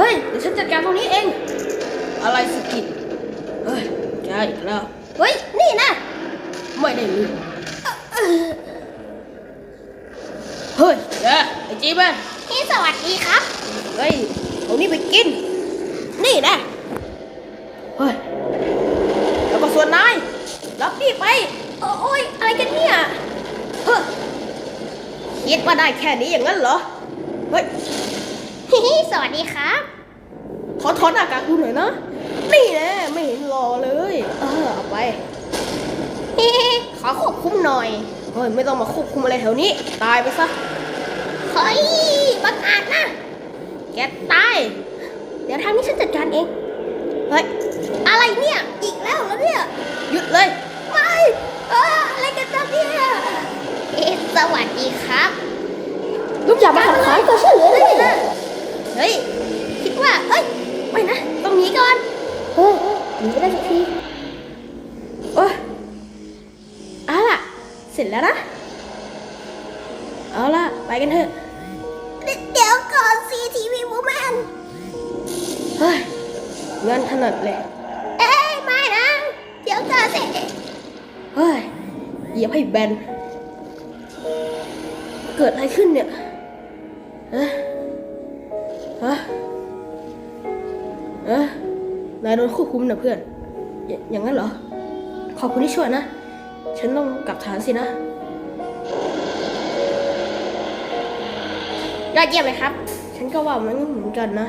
ฮ้ยเดี๋ยวฉันจัดการตรงนี้เอง อะไรสกิดเฮ้ยแกอีกแล้ว เฮ้ย นี่นะ ไม่ได้ลืมเฮ้ยแกไอ้จีบอะพี่สวัสดีครับ เฮ้ยเอานี่ไปกิน นี่นะ เฮ้ย แล้วก็ส่วนนาย รับนี่ไป โอโอ้ยอะไรกันเนี่ย เฮ้ยคิดว่าได้แค่นี้อย่างนั้นเหรอ เฮ้ยพี่ สวัสดีครับ ขอถอดหน้ากากดูหน่อยนะ นี่แนะไม่เห็นรอเลย เออเอาไปขอควบคุมหน่อย เฮ้ยไม่ต้องมาควบคุมอะไรแถวนี้ ตายไปซะ เฮ้ยบังอาจนะ แกตาย เดี๋ยวทางนี้ฉันจัดการเอง เฮ้ย อะไรเนี่ย อีกแล้วเหรอเนี่ย หยุดเลย ไม่ เอ้ออะไรกันตอนเนี่ยเอ๊ะสวัสดีครับ หนีไม่ได้สักทีโอ้ยเอาล่ะ เสร็จแล้วนะ เอาล่ะ ไปกันเถอะ เดี๋ยวก่อนซีทีวีวูแมนเฮ้ยเงินถนัดเลย เอ้ยไม่นะ เดี๋ยวก่อนสิเฮ้ยเหยียบให้แบน เกิดอะไรขึ้นเนี่ยเอะฮะเอะนายโดนควบคุมนะเพื่อนอยอย่างนั้นเหรอ ขอบคุณที่ช่วยนะ ฉันต้องกลับฐานสินะ ยอดเยี่ยมเลยครับ ฉันก็ว่ามันเหมือนกันนะ